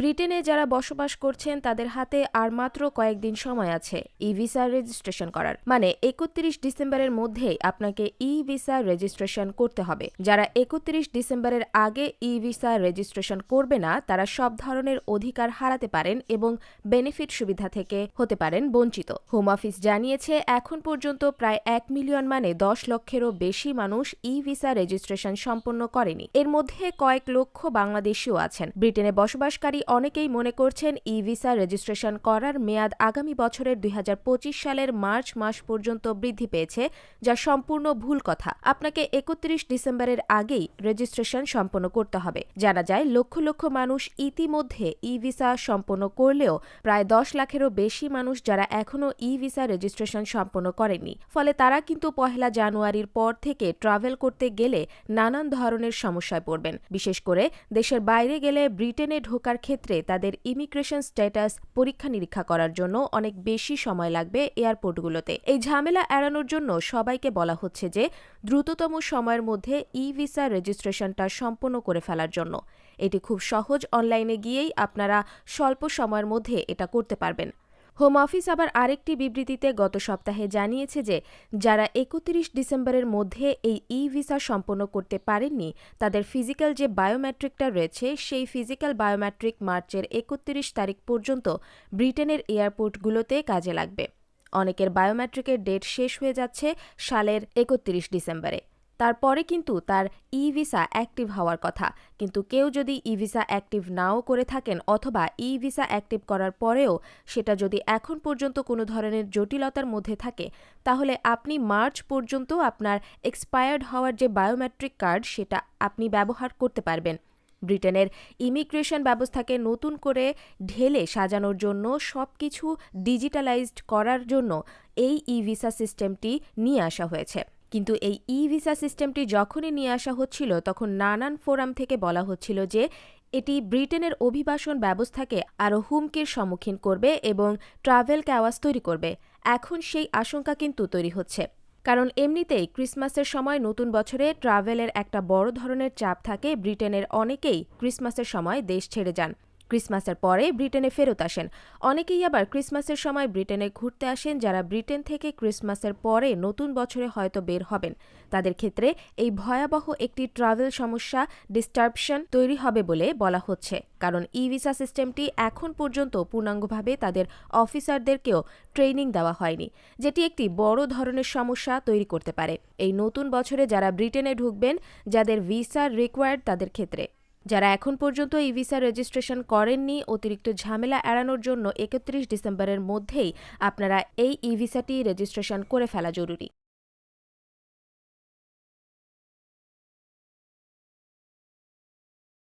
ব্রিটেনে যারা বসবাস করছেন, তাদের হাতে আর মাত্র কয়েকদিন সময় আছে ই ভিসা রেজিস্ট্রেশন করার। মানে একত্রিশ ডিসেম্বরের মধ্যেই আপনাকে ই ভিসা রেজিস্ট্রেশন করতে হবে। যারা একত্রিশ ডিসেম্বরের আগে ই ভিসা রেজিস্ট্রেশন করবে না, তারা সব ধরনের অধিকার হারাতে পারেন এবং বেনিফিট সুবিধা থেকে হতে পারেন বঞ্চিত। হোম অফিস জানিয়েছে, এখন পর্যন্ত প্রায় এক মিলিয়ন মানে দশ লক্ষেরও বেশি মানুষ ই ভিসা রেজিস্ট্রেশন সম্পন্ন করেনি। এর মধ্যে কয়েক লক্ষ বাংলাদেশিও আছেন। ব্রিটেনে বসবাসকারী অনেকেই মনে করছেন ই ভিসা রেজিস্ট্রেশন করার মেয়াদ আগামী বছরের দুই হাজার পঁচিশ সালের মার্চ মাস পর্যন্ত বৃদ্ধি পেয়েছে, যা সম্পূর্ণ ভুল কথা। আপনাকে একত্রিশ ডিসেম্বরের আগেই রেজিস্ট্রেশন সম্পন্ন করতে হবে। জানা যায়, লক্ষ লক্ষ মানুষ ইতিমধ্যে ই ভিসা সম্পন্ন করলেও প্রায় দশ লাখেরও বেশি মানুষ যারা এখনও ই ভিসা রেজিস্ট্রেশন সম্পন্ন করেননি। ফলে তারা কিন্তু পহেলা জানুয়ারির পর থেকে ট্রাভেল করতে গেলে নানান ধরনের সমস্যায় পড়বেন। বিশেষ করে দেশের বাইরে গেলে ব্রিটেনে ঢোকার ক্ষেত্রে তাদের ইমিগ্রেশন স্ট্যাটাস পরীক্ষা নিরীক্ষা করার জন্য অনেক বেশি সময় লাগবে এয়ারপোর্টগুলোতে। এই ঝামেলা এড়ানোর জন্য সবাইকে বলা হচ্ছে যে, দ্রুততম সময়ের মধ্যে ই ভিসা রেজিস্ট্রেশনটা সম্পন্ন করে ফেলার জন্য। এটি খুব সহজ অনলাইনে গিয়েই আপনারা স্বল্প সময়ের মধ্যে এটা করতে পারবেন। হোম অফিস আবার আরেকটি বিবৃতিতে গত সপ্তাহে জানিয়েছে যে, যারা একত্রিশ ডিসেম্বরের মধ্যে এই ই ভিসা সম্পন্ন করতে পারেননি, তাদের ফিজিক্যাল যে বায়োমেট্রিকটা রয়েছে, সেই ফিজিক্যাল বায়োমেট্রিক মার্চের একত্রিশ তারিখ পর্যন্ত ব্রিটেনের এয়ারপোর্টগুলোতে কাজে লাগবে। অনেকের বায়োমেট্রিকের ডেট শেষ হয়ে যাচ্ছে সালের একত্রিশ ডিসেম্বরে। তারপরে কিন্তু তার ই ভিসা অ্যাক্টিভ হওয়ার কথা। কিন্তু কেউ যদি ই ভিসা অ্যাক্টিভ নাও করে থাকেন অথবা ই ভিসা অ্যাক্টিভ করার পরেও সেটা যদি এখন পর্যন্ত কোনো ধরনের জটিলতার মধ্যে থাকে, তাহলে আপনি মার্চ পর্যন্ত আপনার এক্সপায়ার্ড হওয়ার যে বায়োমেট্রিক কার্ড সেটা আপনি ব্যবহার করতে পারবেন। ব্রিটেনের ইমিগ্রেশন ব্যবস্থাকে নতুন করে ঢেলে সাজানোর জন্য সব কিছু ডিজিটালাইজড করার জন্য এই ই ভিসা সিস্টেমটি নিয়ে আসা হয়েছে। কিন্তু এই ই ভিসা সিস্টেমটি যখনই নিয়ে আসা হচ্ছিল, তখন নানান ফোরাম থেকে বলা হচ্ছিল যে এটি ব্রিটেনের অভিবাসন ব্যবস্থাকে আরও হুমকির সম্মুখীন করবে এবং ট্রাভেল ক্যাওয়াস তৈরি করবে। এখন সেই আশঙ্কা কিন্তু তৈরি হচ্ছে। কারণ এমনিতেই ক্রিসমাসের সময় নতুন বছরে ট্রাভেলের একটা বড় ধরনের চাপ থাকে, ব্রিটেনের অনেকেই ক্রিসমাসের সময় দেশ ছেড়ে যান। ক্রিসমাসের পরে ব্রিটেনে ফেরত আসেন। অনেকেই আবার ক্রিসমাসের সময় ব্রিটেনে ঘুরতে আসেন যারা ব্রিটেন থেকে ক্রিসমাসের পরে নতুন বছরে হয়তো বের হবেন। তাদের ক্ষেত্রে এই ভয়াবহ একটি ট্রাভেল সমস্যা ডিস্টার্বশন তৈরি হবে বলে বলা হচ্ছে। কারণ ই ভিসা সিস্টেমটি এখন পর্যন্ত পূর্ণাঙ্গভাবে তাদের অফিসারদেরকেও ট্রেনিং দেওয়া হয়নি, যেটি একটি বড় ধরনের সমস্যা তৈরি করতে পারে। এই নতুন বছরে যারা ব্রিটেনে ঢুকবেন, যাদের ভিসা রিকোয়ার্ড তাদের ক্ষেত্রে যারা এখন পর্যন্ত ই ভিসা রেজিস্ট্রেশন করেননি, অতিরিক্ত ঝামেলা এড়ানোর জন্য একত্রিশ ডিসেম্বরের মধ্যেই আপনারা এই ই ভিসাটি রেজিস্ট্রেশন করে ফেলা জরুরি।